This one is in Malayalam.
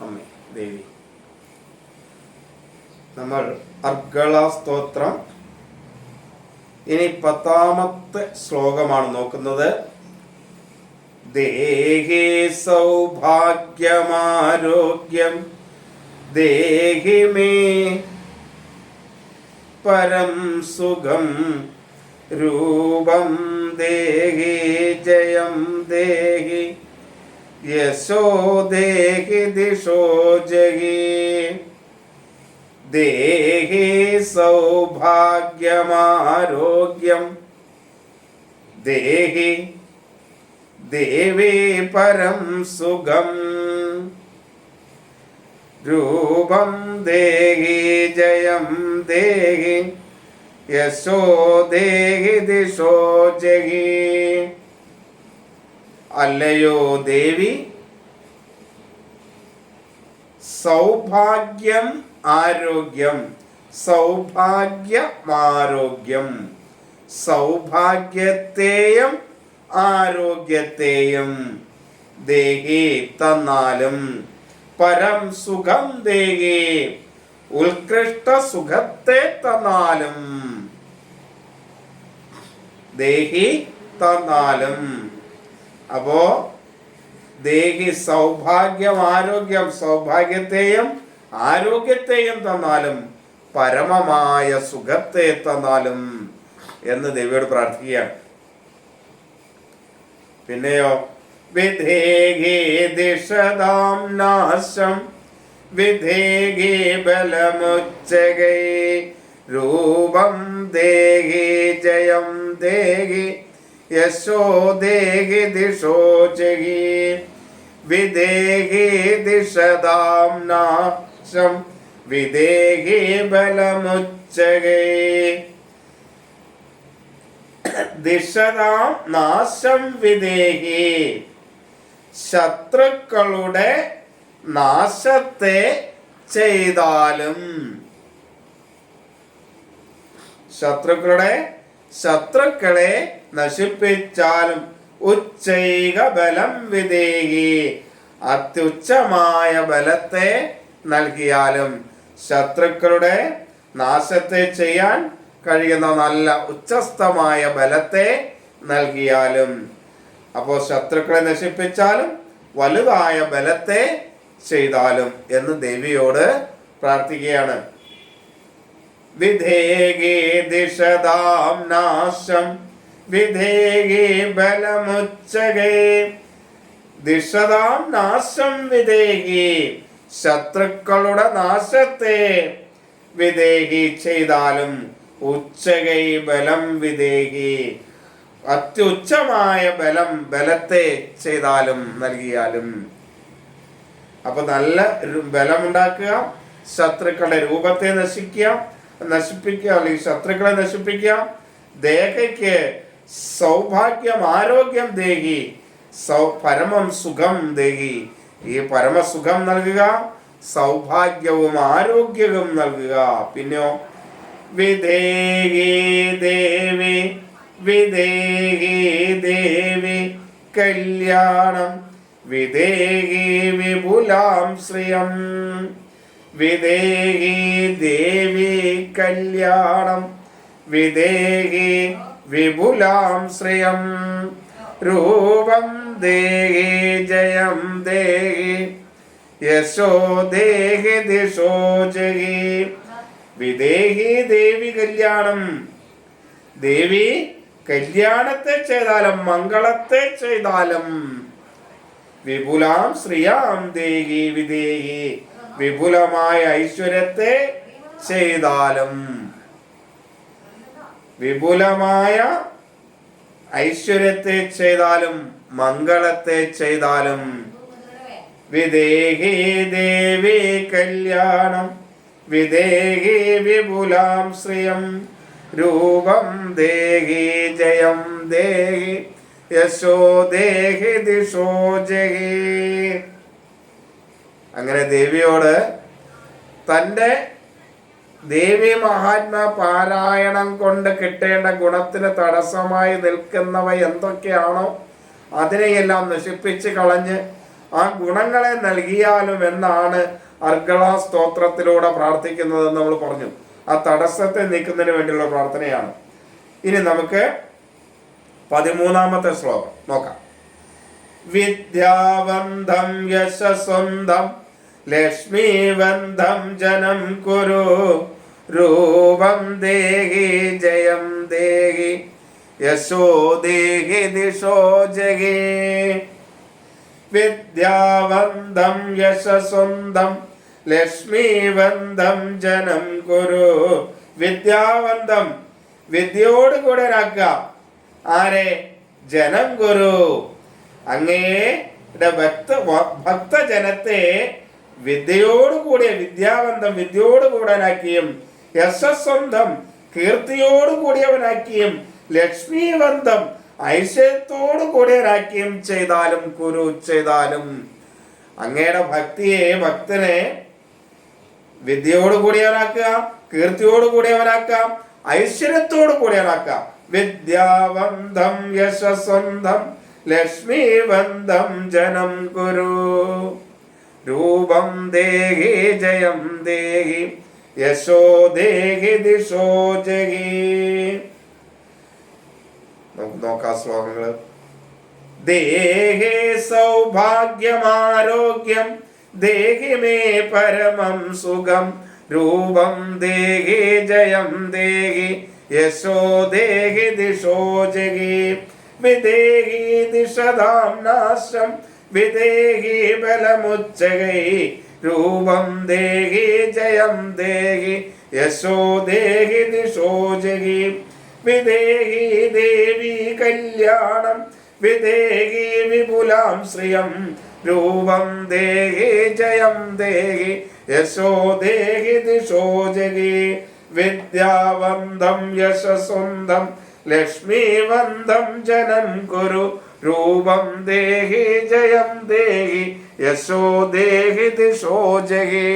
അമ്മേ ദേവി. നമ്മൾ അർഗള സ്തോത്രം. ഇനി പത്താമത്തെ ശ്ലോകമാണ് നോക്കുന്നത്. ദേഹേ സൗഭാഗ്യമാരോഗ്യം. ദേഹി മേ പരം സുഖം. രൂപം ദേഹി ജയം ദേഹി. യശോ ദേഹി ദിശോ ജഹി ദേഹി സൗഭാഗ്യമാരോഗ്യം ദേഹി ദേവി പരം സുഖം രൂപം ദേഹി ജയം ദേഹി യശോ ദേഹി ദിശോ ജഹി അല്ലയോ ദേവി? സൗഭാഗ്യം ആരോഗ്യം. സൗഭാഗ്യമാരോഗ്യം. സൗഭാഗ്യത്തെയും ആരോഗ്യത്തെയും. ദേഹി തന്നാലും പരം സുഖം ദേഹി. ഉത്കൃഷ്ട സുഖത്തെ തന്നാലും. ദേഹി തന്നാലും അപ്പോ ദേഹി സൗഭാഗ്യം ആരോഗ്യം സൗഭാഗ്യത്തെയും ആരോഗ്യത്തെയും തന്നാലും പരമമായ സുഖത്തെ തന്നാലും എന്ന് ദേവിയോട് പ്രാർത്ഥിക്കുകയാണ്. പിന്നെയോ നാശം വിധേഹി ബലമുച്ചകൈ രൂപം ദേഹി ജയം ദേഹി യശോ ദേഹി ദിശോ ജഹി വിദേഹി ദിശതാം വിദേഹി ബലമുച്ചകേ ദിശതാം നാശം വിദേഹി ശത്രുക്കളുടെ നാശത്തെ ചെയ്താലും ശത്രുക്കളുടെ ശത്രുക്കളെ നശിപ്പിച്ചാലും ഉച്ചൈക ബലം വിദേഹി. അത്യുച്ചമായ ബലത്തെ നൽകിയാലും ശത്രുക്കളുടെ നാശത്തെ ചെയ്യാൻ കഴിയുന്ന നല്ല ഉച്ചസ്ഥമായ ബലത്തെ നൽകിയാലും. അപ്പോൾ ശത്രുക്കളെ നശിപ്പിച്ചാലും വലുതായ ബലത്തെ ചെയ്താലും എന്ന് ദേവിയോട് പ്രാർത്ഥിക്കുകയാണ്. വിധേകി ദിശതാം നാശം. വിധേകി ബലമുച്ചകേ. ദിശതാം നാശം വിധേകി ശത്രുക്കളുടെ നാശത്തെ. വിധേഹി ചെയ്താലും ഉച്ചകൈ ബലം വിധേഹി അത്യുച്ചമായ ബലം ബലത്തെ ചെയ്താലും നൽകിയാലും. അപ്പൊ നല്ല ബലമുണ്ടാക്കുക ശത്രുക്കളുടെ രൂപത്തെ നശിക്കുക നശിപ്പിക്കുക അല്ലെങ്കിൽ ശത്രുക്കളെ നശിപ്പിക്കുക? ദേഹയ്ക്ക് സൗഭാഗ്യം ആരോഗ്യം ദേഹി സൗ പരമം സുഖം ദേഹി ഈ പരമസുഖം നൽകുക സൗഭാഗ്യവും ആരോഗ്യവും നൽകുക. പിന്നെയോ വിദേഹി ദേവി വിദേഹി ദേവി കല്യാണം. വിദേഹി വിപുലാം ശ്രിയം വിധേഹി ദേവി കല്യാണം വിദേഹി വിപുലാം ശ്രിയം. രൂപം ദേഹി ജയം ദേഹി യശോ ദേഹി ദിശോ ജഹി വിദേഹി ദേവി കല്യാണം. ദേവി കല്യാണത്തെ ചെയ്താലും മംഗളത്തെ ചെയ്താലും വിപുലാം ശ്രീയാം ദേഹി വിദേഹി. വിപുലമായ ഐശ്വര്യത്തെ ചെയ്താലും. വിപുലമായ ഐശ്വര്യത്തെ ചെയ്താലും മംഗളത്തെ ചെയ്താലും. വിദേഹി ദേവി കല്യാണം വിദേഹി വിപുലാം ശ്രീയം രൂപം ദേഹി ജയം ദേഹി യശോ ദേഹി ദിശോ ജഹി. അങ്ങനെ ദേവിയോട് തന്റെ ദേവി മഹാത്മ പാരായണം കൊണ്ട് കിട്ടേണ്ട ഗുണത്തിന് തടസ്സമായി നിൽക്കുന്നവ എന്തൊക്കെയാണോ അതിനെയെല്ലാം നശിപ്പിച്ച് കളഞ്ഞ് ആ ഗുണങ്ങളെ നൽകിയാലും എന്നാണ് അർഗള സ്തോത്രത്തിലൂടെ പ്രാർത്ഥിക്കുന്നതെന്ന് നമ്മൾ പറഞ്ഞു. ആ തടസ്സത്തെ നീക്കുന്നതിന് വേണ്ടിയുള്ള പ്രാർത്ഥനയാണ്. ഇനി നമുക്ക് പതിമൂന്നാമത്തെ ശ്ലോകം നോക്കാം. വിദ്യാവന്തം യശസ്വന്തം ലക്ഷ്മീവന്തം ജനം കുരു. രൂപം ദേഹി ജയം ദേഹി. യശോ ദേഹി ദിശോ ജഗേ. വിദ്യാവന്തം യശസ്വന്തം ലക്ഷ്മീവന്തം ജനം കുരു. വിദ്യാവന്തം വിദ്യയോട് കൂടെ ആരെ? ജനം കുരു. അങ്ങേ ഭക്ത ഭക്തജനത്തെ വിദ്യയോടുകൂടിയ വിദ്യാവന്തം വിദ്യയോടുകൂടാനാക്കിയും യശസ്വന്തം കീർത്തിയോട് കൂടിയവനാക്കിയും ലക്ഷ്മീവന്തം ഐശ്വര്യത്തോടു കൂടിയവനാക്കിയും ചെയ്താലും കുരു ചെയ്താലും. അങ്ങയുടെ ഭക്തിയെ ഭക്തനെ വിദ്യയോട് കൂടിയവനാക്കുക കീർത്തിയോട് കൂടിയവനാക്കാം ഐശ്വര്യത്തോട് കൂടിയവനാക്കാം വിദ്യാവന്തം യശസ്വന്തം ലക്ഷ്മീവന്തം ജനം കുരു. രൂപം ദേഹി ജയം ദേഹി യശോ ദേഹി ദിശോ ജഗി നമുക്ക് നോക്കാം ശ്ലോകങ്ങൾ ദേഹേ സൗഭാഗ്യമാരോഗ്യം ദേഹി മേ പരമം സുഖം രൂപം ദേഹി ജയം ദേഹി യശോ ദേഹി ദിശോ ജഗി വിദേഹി ദിശതാം നാശം വിദേഹി ബലമുച്ചകൈ രൂപം ദേഹി ജയം ദേഹി യശോ ദേഹി ദിശോജകി വിദേഹി ദേവി കല്യാണം വിദേഹി വിപുലാം ശ്രിയം. രൂപം ദേഹി ജയം ദേഹി യശോ ദേഹി ദിശോ ജഗി. വിദ്യാവന്തം യശസ്വന്തം ലക്ഷ്മീവന്തം ജനം കുരു രൂപം ദേഹി ജയം ദേഹി യശോ ദേഹി ദിശോ ജഗേ